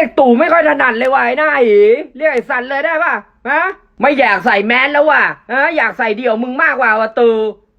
เรียกตู่ไม่ค่อยถนัดเลยว่ะไอ้หน้าอีเรียกไอ้สันเลยได้ป่ะฮะไม่อยากใส่แมสแล้วว่ะฮะอยากใส่เดี่ยวมึงมากกว่าว่ะตู่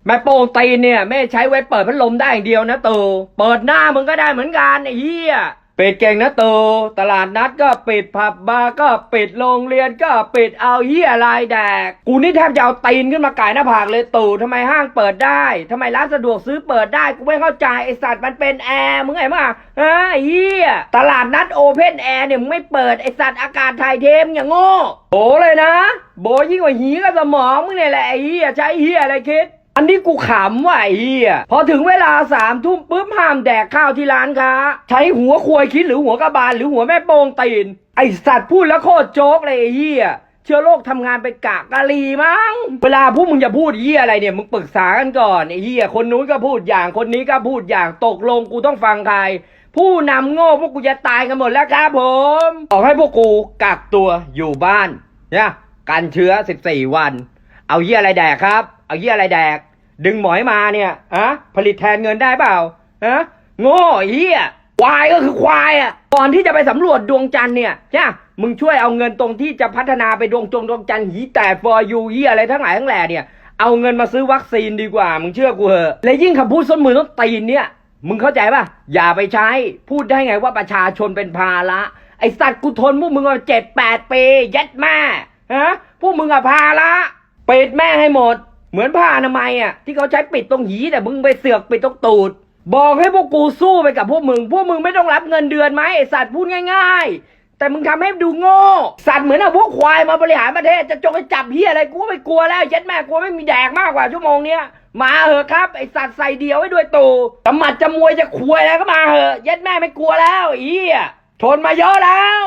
แม่โป่งตีนเนี่ยไม่ใช้ไว้เปิดพัดลมได้อย่างเดียวนะตู่เปิดหน้ามึงก็ได้เหมือนกันไอ้เหี้ย ปิดเก่งนะตู่ตลาดนัดก็ปิดผับบาร์ก็ปิดโรงเรียนก็ปิดเอาเหี้ยอะไรแดก กูนี่แทบจะเอาตีนขึ้นมาไก่หน้าผากเลยตู่ทำไมห้างเปิดได้ทำไมร้านสะดวกซื้อเปิดได้กูไม่เข้าใจไอสัตว์มันเป็นแอร์มึงไงมาฮะไอ้เหี้ยตลาดนัดโอเพนแอร์เนี่ยมึงไม่เปิดไอสัตว์อากาศถ่ายเทมอย่างโง่โบเลยนะ โบยิ่งกว่าหีกับสมองมึงเนี่ยแหละไอ้เหี้ยใช้เหี้ยอะไรคิด อันนี้กูขำว่ะไอ้เหี้ยพอถึงเวลาสามทุ่มปุ๊บห้ามแดกข้าวที่ร้านค้า ใช้หัวควยคิดหรือหัวกระบาลหรือหัวแม่โป่งตีน ไอสัตว์พูดแล้วโคตรโจ๊กเลยไอ้เหี้ยเชื้อโรคทำงานเป็นกากกะลีมั้ง เวลาพวกมึงจะพูดเหี้ยอะไรเนี่ยมึงปรึกษากันก่อนไอ้เหี้ยคนนู้นก็พูดอย่างคนนี้ก็พูดอย่างตกลงกูต้องฟังใคร ผู้นำโง่พวกกูจะตายกันหมดแล้วครับผมบอกให้พวกกูกักตัวอยู่บ้านเนี่ยกันเชื้อ 14 วัน เอาเหี้ยอะไรแดกครับ เอาเหี้ยอะไรแดก ดึงหมอยมาเนี่ยอะผลิตแทนเงินได้เปล่าอะโง่เหี้ยควายก็คือควายอะก่อนที่จะไปสำรวจดวงจันทร์เนี่ยใช่มึงช่วยเอาเงินตรงที่จะพัฒนาไปดวงจงดวงจันทร์หีแต่ for you เหี้ยอะไรทั้งหลายทั้งแหล่เนี่ยเอาเงินมาซื้อวัคซีนดีกว่า มึงเชื่อกูเหอะและยิ่งคำพูดส้นมือต้นตีนเนี่ยมึงเข้าใจป่ะ อย่าไปใช้ พูดได้ไงว่าประชาชนเป็นภาระ ไอสัตว์กูทนพวกมึงมาเจ็ดแปดปี ยัดแม่ฮะพวกมึงอะภาระ เปิดแม่ให้หมด เหมือนผ้าอนามัยอะที่เขาใช้ปิดตรงหีแต่มึงไปเสือกปิดตรงตูด บอกให้พวกกูสู้ไปกับพวกมึง พวกมึงไม่ต้องรับเงินเดือนไหมไอสัตว์พูดง่าย ๆ แต่มึงทำให้ดูโง่ สัตว์เหมือนเอาพวกควายมาบริหารประเทศจะจงไปจับเฮียอะไรกูไม่กลัวแล้วยัดแม่กูไม่มีแดกมากกว่าชั่วโมงเนี้ยมาเหอะครับไอสัตว์ใส่เดียวไว้ด้วยตูจะหมัดจะมวยจะควยอะไรก็มาเหอะยัดแม่ไม่กลัวแล้วอเฮียทนมาเยอะแล้ว